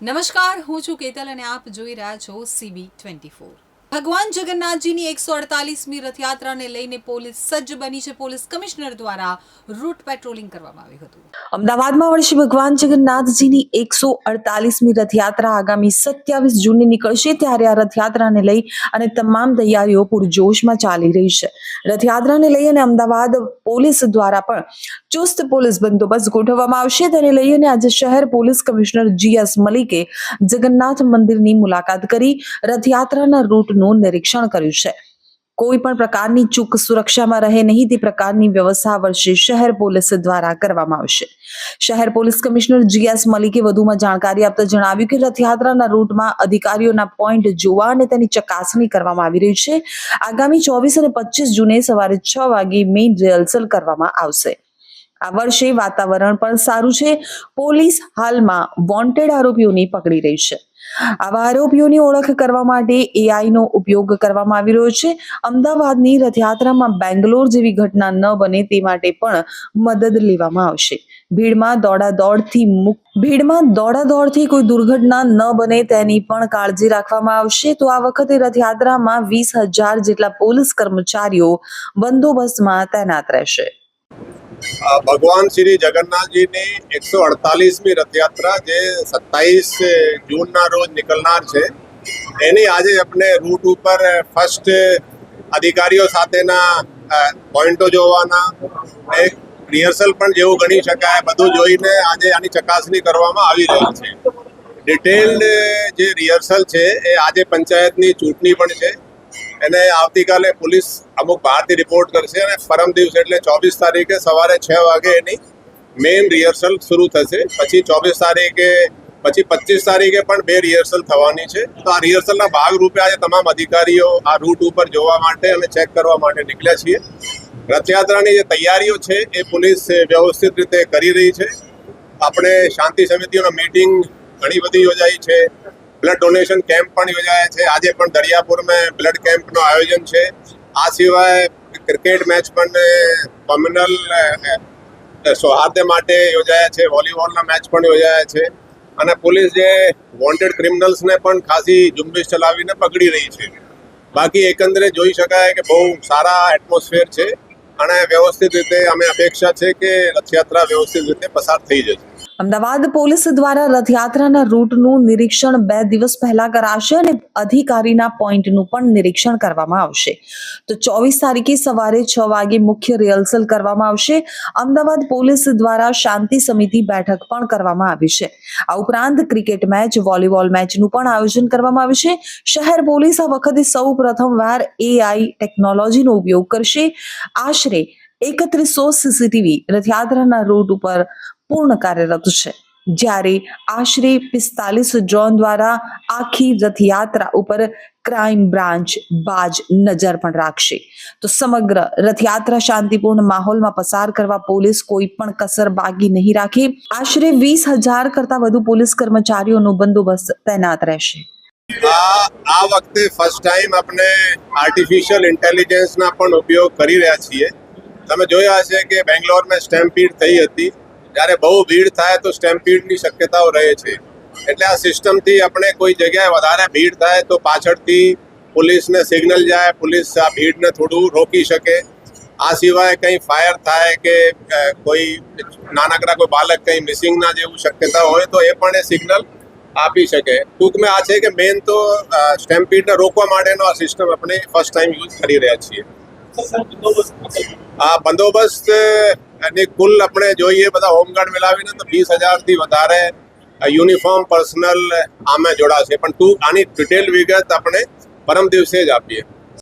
નમસ્કાર હું છું કેતલ અને આપ જોઈ રહ્યા છો સીબી ટ્વેન્ટી ફોર ભગવાન જગન્નાથજીની એકસો અડતાલીસમી રથયાત્રાને લઈને પોલીસ સજ્જ બની છે. પોલીસ કમિશનર દ્વારા રૂટ પેટ્રોલિંગ કરવામાં આવ્યું હતું. અમદાવાદમાં વર્ષે ભગવાન જગન્નાથજીની એકસો અડતાલીસમી રથયાત્રા. આગામી સત્યાવીસ જૂને નીકળશે ત્યારે આ રથયાત્રાને લઈ અને તમામ તૈયારીઓ પૂરજોશમાં ચાલી રહી છે. રથયાત્રાને લઈ અને અમદાવાદ પોલીસ દ્વારા પણ ચુસ્ત પોલીસ બંદોબસ્ત ગોઠવવામાં આવશે. તેને લઈ અને આજે શહેર પોલીસ કમિશનર જીએસ મલિકે જગન્નાથ મંદિરની મુલાકાત કરી રથયાત્રાના રૂટનું નિરીક્ષણ કર્યું છે. કોઈ પણ પ્રકારની ચૂક સુરક્ષામાં રહે નહીં તે પ્રકારની વ્યવસ્થા વર્ષે શહેર પોલીસ દ્વારા કરવામાં આવશે. શહેર પોલીસ કમિશનર જીએસ મલિકે વધુમાં જાણકારી આપતા જણાવ્યું કે રથયાત્રાના રૂટમાં અધિકારીઓના પોઈન્ટ જોવા અને તેની ચકાસણી કરવામાં આવી રહી છે. આગામી ચોવીસ અને પચીસ જૂને સવારે છ વાગે મેઇન રિહર્સલ કરવામાં આવશે. આ વર્ષે વાતાવરણ પણ સારું છે. પોલીસ હાલમાં વોન્ટેડ આરોપીઓની પકડી રહી છે. આવા આરોપીઓની ઓળખ કરવા માટે એઆઈ નો ઉપયોગ કરવામાં આવી રહ્યો છે. અમદાવાદની રથયાત્રામાં બેંગ્લોર જેવી ઘટના ન બને તે માટે પણ મદદ લેવામાં આવશે. ભીડમાં દોડાદોડથી ભીડમાં દોડાદોડથી કોઈ દુર્ઘટના ન બને તેની પણ કાળજી રાખવામાં આવશે. તો આ વખતે રથયાત્રામાં વીસ હજાર જેટલા પોલીસ કર્મચારીઓ બંદોબસ્તમાં તૈનાત રહેશે. ભગવાન શ્રી જગન્નાથજીની એકસો અડતાલીસમી રથયાત્રા જે સત્તાવીસ જૂનના રોજ નીકળનાર છે. એની આજે આપણે રૂટ ઉપર ફર્સ્ટ અધિકારીઓ સાથેના પોઈન્ટો જોવાના એક રિહર્સલ પણ જેવું ગણી શકાય, બધું જોઈને આજે આની ચકાસણી કરવામાં આવી રહી છે. ડિટેલ્ડ જે રિહર્સલ છે, એ આજે પંચાયતની ચૂંટણી પણ છે. એને આવતીકાલે પોલીસ અમુક બહારથી રિપોર્ટ કરશે અને પરમ દિવસે એટલે ચોવીસ તારીખે સવારે છ વાગે એની મેઇન રિહર્સલ શરૂ થશે. પછી ચોવીસ તારીખે, પછી પચીસ તારીખે પણ બે રિહર્સલ થવાની છે. તો આ રિહર્સલના ભાગરૂપે આજે તમામ અધિકારીઓ આ રૂટ ઉપર જોવા માટે અને ચેક કરવા માટે નીકળ્યા છીએ. રથયાત્રાની જે તૈયારીઓ છે એ પોલીસ વ્યવસ્થિત રીતે કરી રહી છે. આપણે શાંતિ સમિતિઓના મીટિંગ ઘણી બધી યોજાઈ છે. બ્લડ ડોનેશન કેમ્પ પણ યોજાયા છે. આજે પણ દરિયાપુરમાં બ્લડ કેમ્પનું આયોજન છે. આ સિવાય ક્રિકેટ મેચ પણ કોમ્યુનલ સૌહાર્દ માટે યોજાયા છે. વોલીબોલના મેચ પણ યોજાયા છે. અને પોલીસ જે વોન્ટેડ ક્રિમિનલ્સને પણ ખાસી ઝુંબેશ ચલાવીને પકડી રહી છે. બાકી એકંદરે જોઈ શકાય કે બહુ સારા એટમોસ્ફિયર છે. અને વ્યવસ્થિત રીતે અમે અપેક્ષા છે કે રથયાત્રા વ્યવસ્થિત રીતે પસાર થઈ જશે. અમદાવાદ પોલીસ દ્વારા રથયાત્રાના રૂટનું નિરીક્ષણ બે દિવસ પહેલા કરાશે અને અધિકારીના પોઈન્ટનું પણ નિરીક્ષણ કરવામાં આવશે. તો ચોવીસ તારીખે સવારે છ વાગે મુખ્ય રિહર્સલ કરવામાં આવશે. અમદાવાદ પોલીસ દ્વારા શાંતિ સમિતિ બેઠક પણ કરવામાં આવી છે. આ ઉપરાંત ક્રિકેટ મેચ, વોલીબોલ મેચનું પણ આયોજન કરવામાં આવશે શહેર પોલીસ આ વખતે સૌ પ્રથમવાર એઆઈ ટેકનોલોજીનો ઉપયોગ કરશે. આશરે એકત્રીસો સીસીટીવી રથયાત્રાના રૂટ ઉપર પૂર્ણ કાર્યરત છે. જ્યારે આશરે પિસ્તાલીસ ડ્રોન દ્વારા આખી રથયાત્રા ઉપર ક્રાઇમ બ્રાન્ચ બાજ નજર પણ રાખશે. તો સમગ્ર રથયાત્રા શાંતિપૂર્ણ માહોલમાં પસાર કરવા પોલીસ કોઈ પણ કસર બાકી નહીં રાખે. આશરે વીસ હજાર કરતા વધુ પોલીસ કર્મચારીઓનો બંદોબસ્ત તૈનાત રહેશે. આ વખતે ફર્સ્ટ ટાઈમ આપણે આર્ટિફિશિયલ ઇન્ટેલિજન્સના પણ ઉપયોગ કરી રહ્યા છીએ. તમે જોયા હશે કે બેંગ્લોરમાં સ્ટેમ્પીડ થઈ હતી. જ્યારે બહુ ભીડ થાય તો સ્ટેમ્પીડની શક્યતાઓ રહે છે. એટલે આ સિસ્ટમથી આપણે કોઈ જગ્યાએ વધારે ભીડ થાય તો પાછળથી પોલીસને સિગ્નલ જાય, પોલીસ આ ભીડને થોડું રોકી શકે. આ સિવાય કંઈ ફાયર થાય કે કોઈ નાનકડા કોઈ બાળક કંઈ મિસિંગના જેવું શક્યતા હોય તો એ પણ એ સિગ્નલ આપી શકે. ટૂંકમાં આ છે કે મેઇન તો સ્ટેમ્પીડને રોકવા માટેનો આ સિસ્ટમ આપણે ફર્સ્ટ ટાઈમ યુઝ કરી રહ્યા છીએ. આ બંદોબસ્ત એની કુલ આપણે જોઈએ બધા હોમગાર્ડ મિલાવીને તો વીસ હજારથી વધારે યુનિફોર્મ, પર્સનલ આમે જોડાશે. પણ તું આની ડિટેલ વિગત આપણે પરમ દિવસે જ આપીએ.